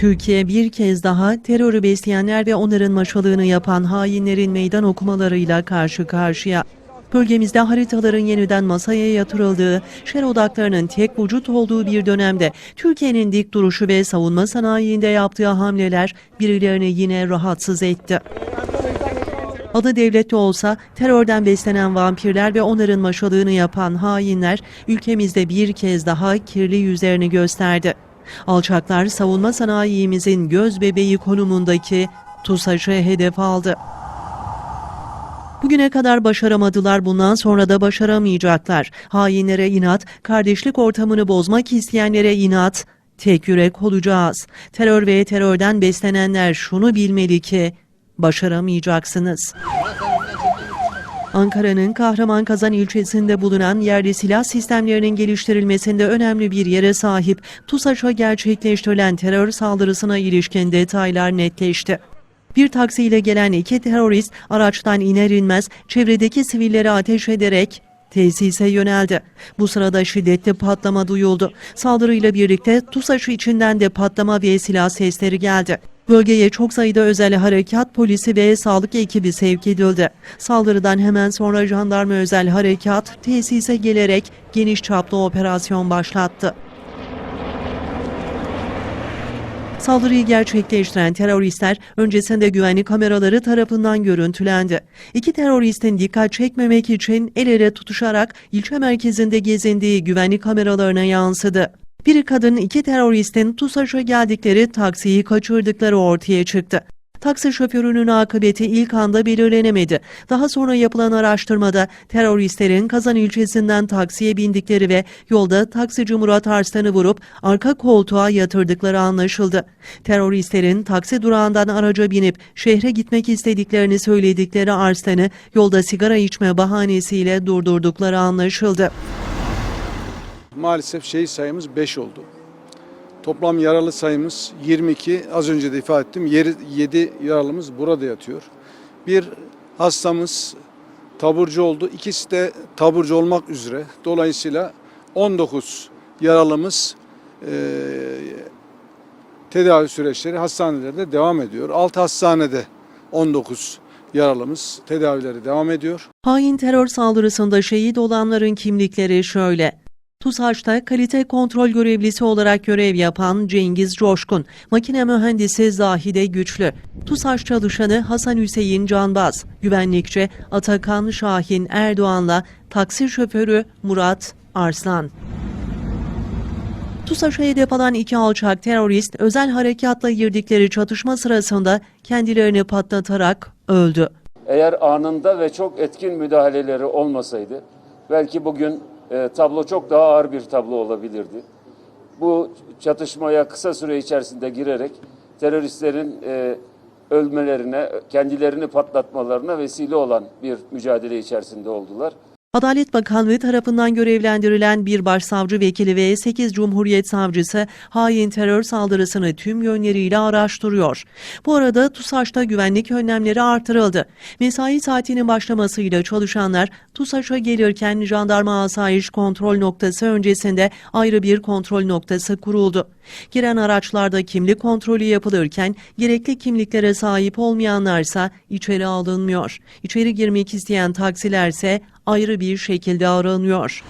Türkiye bir kez daha terörü besleyenler ve onların maşalığını yapan hainlerin meydan okumalarıyla karşı karşıya. Bölgemizde haritaların yeniden masaya yatırıldığı, şer odaklarının tek vücut olduğu bir dönemde Türkiye'nin dik duruşu ve savunma sanayiinde yaptığı hamleler birilerini yine rahatsız etti. Adı devlette olsa terörden beslenen vampirler ve onların maşalığını yapan hainler ülkemizde bir kez daha kirli yüzlerini gösterdi. Alçaklar savunma sanayimizin göz bebeği konumundaki TUSAŞ'ı hedef aldı. Bugüne kadar başaramadılar, bundan sonra da başaramayacaklar. Hainlere inat, kardeşlik ortamını bozmak isteyenlere inat, tek yürek olacağız. Terör ve terörden beslenenler şunu bilmeli ki, başaramayacaksınız. Ankara'nın Kahramankazan ilçesinde bulunan yerli silah sistemlerinin geliştirilmesinde önemli bir yere sahip TUSAŞ'a gerçekleştirilen terör saldırısına ilişkin detaylar netleşti. Bir taksiyle gelen iki terörist araçtan iner inmez çevredeki sivillere ateş ederek tesise yöneldi. Bu sırada şiddetli patlama duyuldu. Saldırıyla birlikte TUSAŞ içinden de patlama ve silah sesleri geldi. Bölgeye çok sayıda özel harekat polisi ve sağlık ekibi sevk edildi. Saldırıdan hemen sonra jandarma özel harekat tesise gelerek geniş çaplı operasyon başlattı. Saldırıyı gerçekleştiren teröristler öncesinde güvenlik kameraları tarafından görüntülendi. İki teröristin dikkat çekmemek için el ele tutuşarak ilçe merkezinde gezindiği güvenlik kameralarına yansıdı. Biri kadın iki teröristin TUSAŞ'a geldikleri taksiyi kaçırdıkları ortaya çıktı. Taksi şoförünün akıbeti ilk anda belirlenemedi. Daha sonra yapılan araştırmada teröristlerin Kazan ilçesinden taksiye bindikleri ve yolda taksici Murat Arslan'ı vurup arka koltuğa yatırdıkları anlaşıldı. Teröristlerin taksi durağından araca binip şehre gitmek istediklerini söyledikleri Arslan'ı yolda sigara içme bahanesiyle durdurdukları anlaşıldı. Maalesef şehit sayımız 5 oldu. Toplam yaralı sayımız 22. Az önce de ifade ettim. 7 yaralımız burada yatıyor. Bir hastamız taburcu oldu. İkisi de taburcu olmak üzere. Dolayısıyla 19 yaralımız eee, tedavi süreçleri hastanelerde devam ediyor. 6 hastanede 19 yaralımız tedavileri devam ediyor. Hain terör saldırısında şehit olanların kimlikleri şöyle. TUSAŞ'ta kalite kontrol görevlisi olarak görev yapan Cengiz Coşkun, makine mühendisi Zahide Güçlü, TUSAŞ çalışanı Hasan Hüseyin Canbaz, güvenlikçi Atakan Şahin Erdoğan'la taksi şoförü Murat Arslan. TUSAŞ'a hedef alan iki alçak terörist özel harekatla girdikleri çatışma sırasında kendilerini patlatarak öldü. Eğer anında ve çok etkin müdahaleleri olmasaydı belki bugün e, tablo çok daha ağır bir tablo olabilirdi. Bu çatışmaya kısa süre içerisinde girerek teröristlerin e, ölmelerine, kendilerini patlatmalarına vesile olan bir mücadele içerisinde oldular. Adalet Bakanlığı tarafından görevlendirilen bir başsavcı vekili ve 8 Cumhuriyet Savcısı hain terör saldırısını tüm yönleriyle araştırıyor. Bu arada TUSAŞ'ta güvenlik önlemleri artırıldı. Mesai saatinin başlamasıyla çalışanlar TUSAŞ'a gelirken jandarma asayiş kontrol noktası öncesinde ayrı bir kontrol noktası kuruldu. Giren araçlarda kimlik kontrolü yapılırken gerekli kimliklere sahip olmayanlarsa içeri alınmıyor. İçeri girmek isteyen taksilerse ayrı bir şekilde aranıyor.